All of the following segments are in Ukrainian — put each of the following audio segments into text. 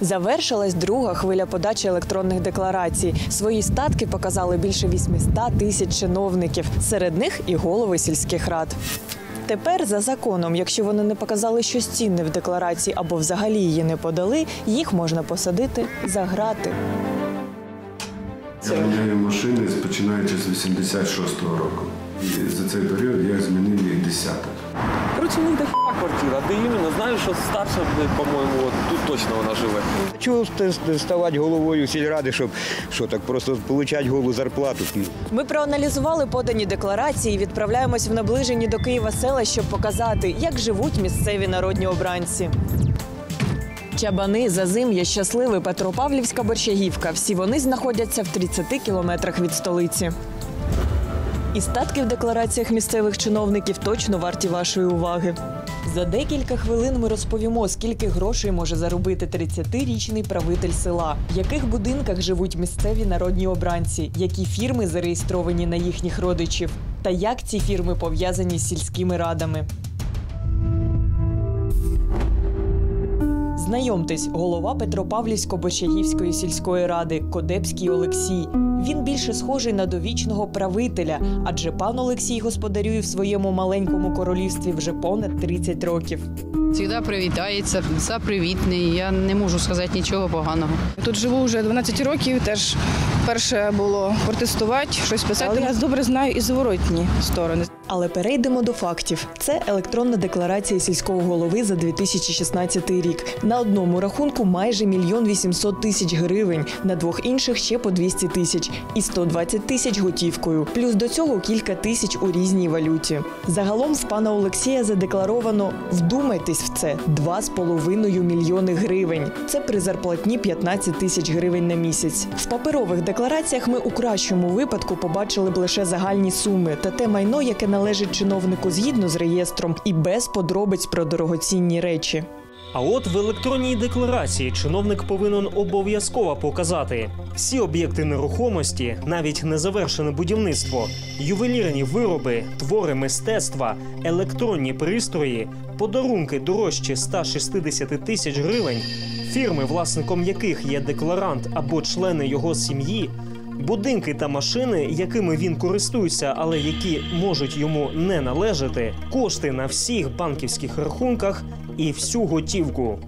Завершилась друга хвиля подачі електронних декларацій. Свої статки показали більше 800 тисяч чиновників, серед них і голови сільських рад. Тепер за законом, якщо вони не показали щось цінне в декларації або взагалі її не подали, їх можна посадити за грати. Я міняю машини починаючи з 86-го року. І за цей період я змінив їх десяток. Короче, у них дохуя квартира. Де іменно, знаєш, що старша, по-моєму, тут точно вона живе. Чого ст- ставати головою сільради, щоб що так просто отримати голу зарплату? Ми проаналізували подані декларації і відправляємось в наближені до Києва села, щоб показати, як живуть місцеві народні обранці. Чабани, Зазим'я, Щасливе, Петропавлівська Борщагівка. Всі вони знаходяться в 30 кілометрах від столиці. І статки в деклараціях місцевих чиновників точно варті вашої уваги. За декілька хвилин ми розповімо, скільки грошей може заробити 30-річний правитель села, в яких будинках живуть місцеві народні обранці, які фірми зареєстровані на їхніх родичів, та як ці фірми пов'язані з сільськими радами. Знайомтесь, голова Петропавлівсько-Бочагівської сільської ради Кодепський Олексій. Він більше схожий на довічного правителя, адже пан Олексій господарює в своєму маленькому королівстві вже понад 30 років. Завжди привітається, все привітний. Я не можу сказати нічого поганого. Тут живу вже 12 років. Теж перше було протестувати, щось писати. Але я добре знаю і зворотні сторони. Але перейдемо до фактів. Це електронна декларація сільського голови за 2016 рік. На одному рахунку майже мільйон 800 тисяч гривень, на двох інших ще по 200 тисяч і 120 тисяч готівкою. Плюс до цього кілька тисяч у різній валюті. Загалом в пана Олексія задекларовано вдумайтесь в це 2,5 мільйони гривень. Це при зарплатні 15 тисяч гривень на місяць. В паперових деклараціях ми у кращому випадку побачили б лише загальні суми та те майно, яке належить чиновнику згідно з реєстром і без подробиць про дорогоцінні речі. А от в електронній декларації чиновник повинен обов'язково показати всі об'єкти нерухомості, навіть незавершене будівництво, ювелірні вироби, твори мистецтва, електронні пристрої, подарунки дорожчі 160 тисяч гривень, фірми, власником яких є декларант або члени його сім'ї. Будинки та машини, якими він користується, але які можуть йому не належати, кошти на всіх банківських рахунках і всю готівку.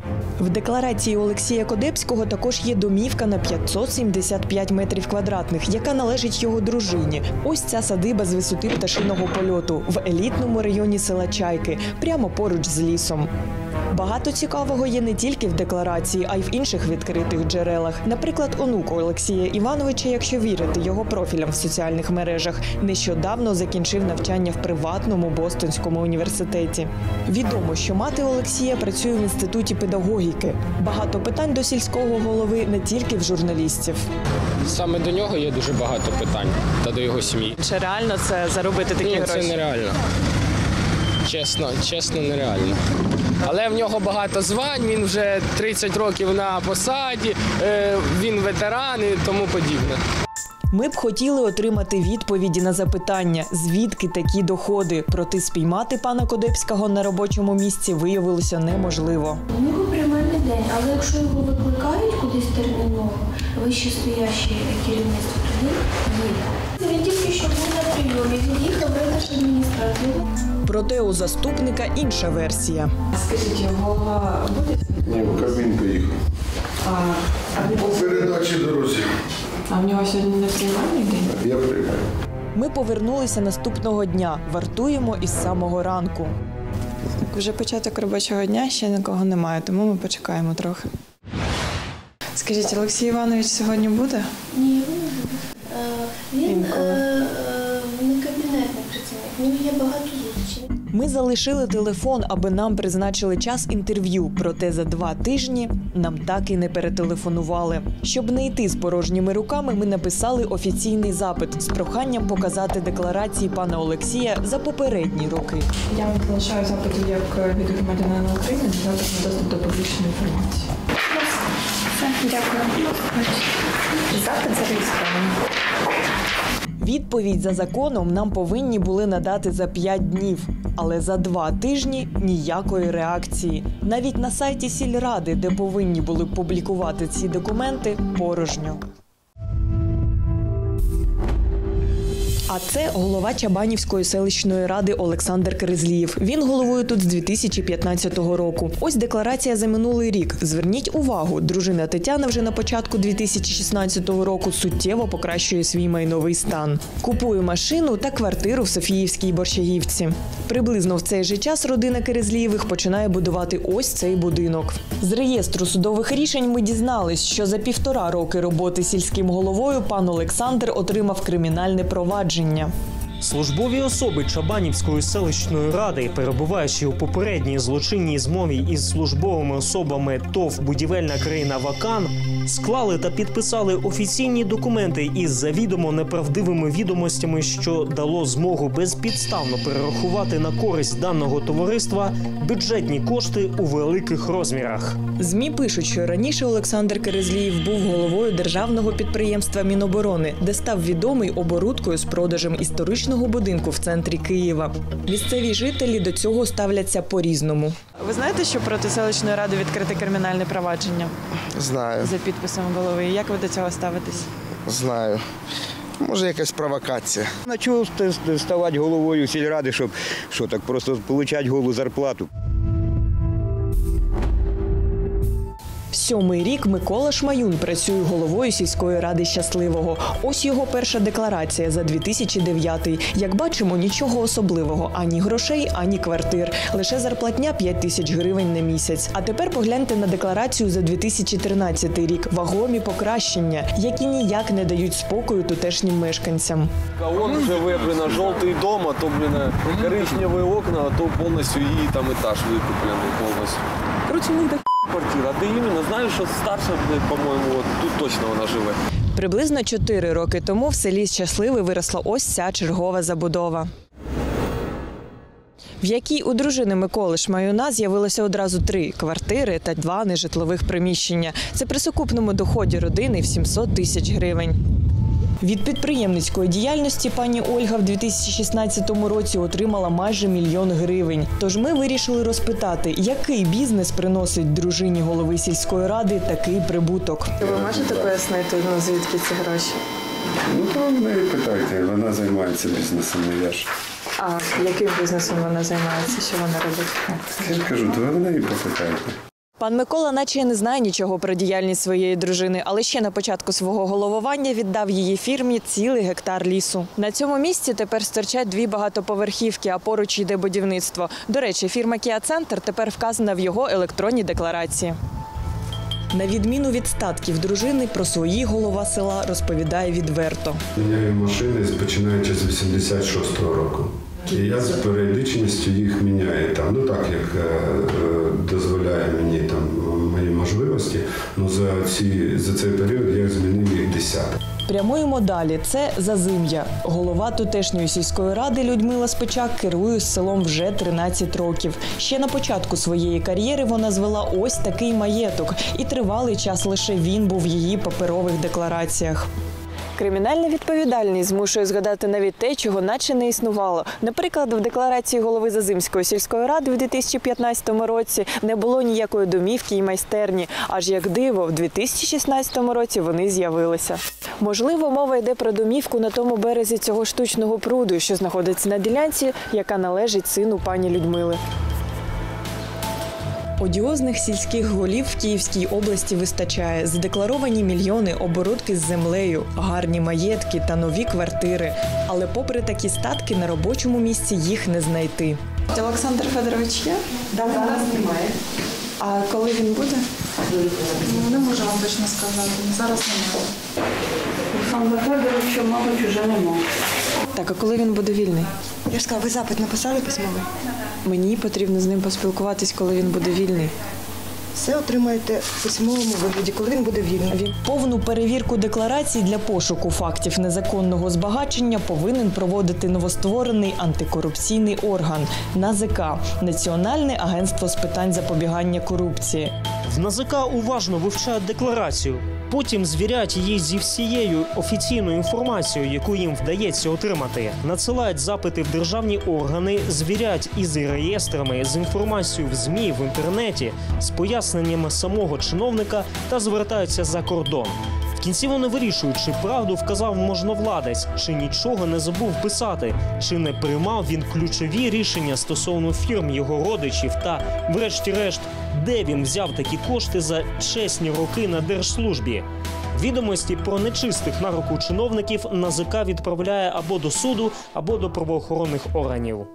В декларації Олексія Кодепського також є домівка на 575 метрів квадратних, яка належить його дружині. Ось ця садиба з висоти пташиного польоту в елітному районі села Чайки, прямо поруч з лісом. Багато цікавого є не тільки в декларації, а й в інших відкритих джерелах. Наприклад, онук Олексія Івановича, якщо вірити його профілям в соціальних мережах, нещодавно закінчив навчання в приватному Бостонському університеті. Відомо, що мати Олексія працює в інституті педагогіки. Багато питань до сільського голови не тільки в журналістів. Саме до нього є дуже багато питань та до його сім'ї. Чи реально це заробити такі Ні, це нереально. Чесно, чесно, нереально. Але в нього багато звань, він вже 30 років на посаді, е, він ветеран і тому подібне. Ми б хотіли отримати відповіді на запитання, звідки такі доходи. Проте спіймати пана Кодепського на робочому місці виявилося неможливо. У нього приймальний день, але якщо його викликають кудись терміново, вище стояще керівництво туди їде. Він тільки що був на прийомі, він їхав в наш адміністративу. Проте у заступника інша версія. Скажіть, голова буде? Ні, в кабін поїхав. Він- По передачі дорозі. а в нього сьогодні не приймальний день? Я приймаю. Ми повернулися наступного дня. Вартуємо із самого ранку. Вже початок робочого дня, ще нікого немає, тому ми почекаємо трохи. Скажіть, Олексій Іванович сьогодні буде? Ні, він не буде. Е, Він Інколи. е, е, кабінетний працівник, в нього є багато. Ми залишили телефон, аби нам призначили час інтерв'ю. Проте за два тижні нам так і не перетелефонували. Щоб не йти з порожніми руками, ми написали офіційний запит з проханням показати декларації пана Олексія за попередні роки. Я вам залишаю запит як від громадянина України, запит на доступ до публічної інформації. Все, дякую. Запит зареєстрований. Відповідь за законом нам повинні були надати за 5 днів, але за два тижні ніякої реакції. Навіть на сайті сільради, де повинні були публікувати ці документи, порожньо. А це голова Чабанівської селищної ради Олександр Кризлієв. Він головує тут з 2015 року. Ось декларація за минулий рік. Зверніть увагу, дружина Тетяна вже на початку 2016 року суттєво покращує свій майновий стан. Купує машину та квартиру в Софіївській Борщагівці. Приблизно в цей же час родина Керезлієвих починає будувати ось цей будинок. З реєстру судових рішень ми дізнались, що за півтора роки роботи сільським головою пан Олександр отримав кримінальне провадження дослідження. Службові особи Чабанівської селищної ради, перебуваючи у попередній злочинній змові із службовими особами ТОВ Будівельна країна Вакан, склали та підписали офіційні документи із завідомо неправдивими відомостями, що дало змогу безпідставно перерахувати на користь даного товариства бюджетні кошти у великих розмірах. ЗМІ пишуть, що раніше Олександр Керезлієв був головою державного підприємства Міноборони, де став відомий оборудкою з продажем історичного будинку в центрі Києва. Місцеві жителі до цього ставляться по-різному. Ви знаєте, що проти селищної ради відкрите кримінальне провадження Знаю, за підписом голови? Як ви до цього ставитесь? знаю. Може, якась провокація. На чого ст- ст- ставати головою сільради, щоб що так просто отримати голу зарплату? Сьомий рік Микола Шмаюн працює головою сільської ради щасливого. Ось його перша декларація за 2009. Як бачимо, нічого особливого: ані грошей, ані квартир. Лише зарплатня 5 тисяч гривень на місяць. А тепер погляньте на декларацію за 2013 рік. Вагомі покращення, які ніяк не дають спокою тутешнім мешканцям. А он живе, блин, а жовтий дом, а то, блин, коричневі окна, а то повністю її там етаж викуплений повністю. Коротше, ну йде квартира. Де іменно? Знаю, що старша, по-моєму, тут точно вона живе. Приблизно 4 роки тому в селі Щасливий виросла ось ця чергова забудова. В якій у дружини Миколи Шмаюна з'явилося одразу три квартири та два нежитлових приміщення. Це при сукупному доході родини в 700 тисяч гривень. Від підприємницької діяльності пані Ольга в 2016 році отримала майже мільйон гривень. Тож ми вирішили розпитати, який бізнес приносить дружині голови сільської ради такий прибуток. Ви можете пояснити, ну, звідки ці гроші? Ну то в неї питайте, вона займається бізнесом, не я ж. А яким бізнесом вона займається? Що вона робить? Я ж кажу, то ви в неї попитайте. Пан Микола, наче не знає нічого про діяльність своєї дружини, але ще на початку свого головування віддав її фірмі цілий гектар лісу. На цьому місці тепер стирчать дві багатоповерхівки, а поруч йде будівництво. До речі, фірма Кіа Центр тепер вказана в його електронній декларації. На відміну від статків дружини, про свої голова села розповідає відверто. Міняю машини починаючи з 86-го року. І я з періодичністю їх міняю там. Ну так як е, е, дозволяє мені там мої можливості. Ну за ці за цей період я змінив їх десяток. Прямуємо далі. Це Зазим'я. Голова тутешньої сільської ради Людмила Спичак керує селом вже 13 років. Ще на початку своєї кар'єри вона звела ось такий маєток, і тривалий час лише він був в її паперових деклараціях. Кримінальна відповідальність змушує згадати навіть те, чого наче не існувало. Наприклад, в декларації голови Зазимської сільської ради в 2015 році не було ніякої домівки і майстерні. Аж як диво, в 2016 році вони з'явилися. Можливо, мова йде про домівку на тому березі цього штучного пруду, що знаходиться на ділянці, яка належить сину пані Людмили. Одіозних сільських голів в Київській області вистачає. Задекларовані мільйони оборудки з землею, гарні маєтки та нові квартири. Але попри такі статки на робочому місці їх не знайти. Олександр Федорович є? Да, зараз немає. А коли він буде? Ну, не можу вам точно сказати. Зараз немає. Олександра Федоровича, мабуть, уже нема. Так, а коли він буде вільний? Я ж сказала, ви запит написали письмовий? Мені потрібно з ним поспілкуватись, коли він буде вільний. Все отримаєте в письмовому вигляді, коли він буде вільний. Він повну перевірку декларацій для пошуку фактів незаконного збагачення повинен проводити новостворений антикорупційний орган НАЗК Національне агентство з питань запобігання корупції. В НАЗК уважно вивчають декларацію. Потім звірять її зі всією офіційною інформацією, яку їм вдається отримати. Надсилають запити в державні органи, звірять із реєстрами, з інформацією в змі в інтернеті, з поясненнями самого чиновника та звертаються за кордон. Кінці вони вирішують, чи правду вказав можновладець, чи нічого не забув писати, чи не приймав він ключові рішення стосовно фірм його родичів, та, врешті-решт, де він взяв такі кошти за чесні роки на держслужбі. Відомості про нечистих на руку чиновників НАЗК відправляє або до суду, або до правоохоронних органів.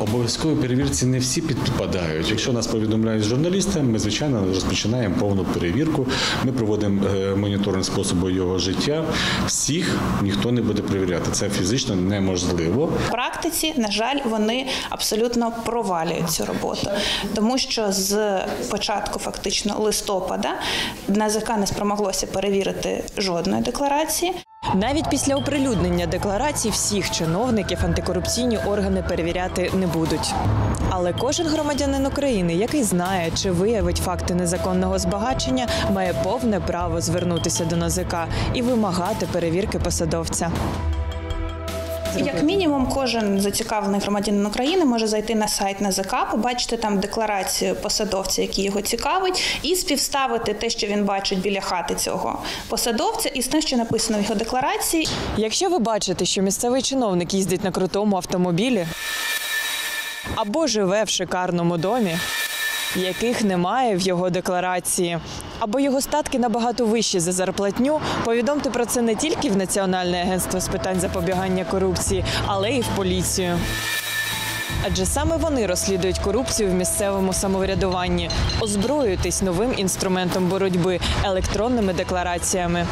Обов'язковій перевірці не всі підпадають. Якщо нас повідомляють журналісти, ми звичайно розпочинаємо повну перевірку. Ми проводимо е, моніторинг способу його життя. Всіх ніхто не буде перевіряти. Це фізично неможливо. В практиці, на жаль, вони абсолютно провалюють цю роботу, тому що з початку фактично листопада НАЗК не спромоглося перевірити жодної декларації. Навіть після оприлюднення декларацій всіх чиновників антикорупційні органи перевіряти не будуть. Але кожен громадянин України, який знає чи виявить факти незаконного збагачення, має повне право звернутися до НАЗК і вимагати перевірки посадовця. Як мінімум, кожен зацікавлений громадянин України може зайти на сайт НАЗК, побачити там декларацію посадовця, який його цікавить, і співставити те, що він бачить біля хати цього посадовця, із тим, що написано в його декларації. Якщо ви бачите, що місцевий чиновник їздить на крутому автомобілі або живе в шикарному домі, яких немає в його декларації, або його статки набагато вищі за зарплатню, повідомте про це не тільки в Національне агентство з питань запобігання корупції, але й в поліцію. Адже саме вони розслідують корупцію в місцевому самоврядуванні. Озброюйтесь новим інструментом боротьби електронними деклараціями.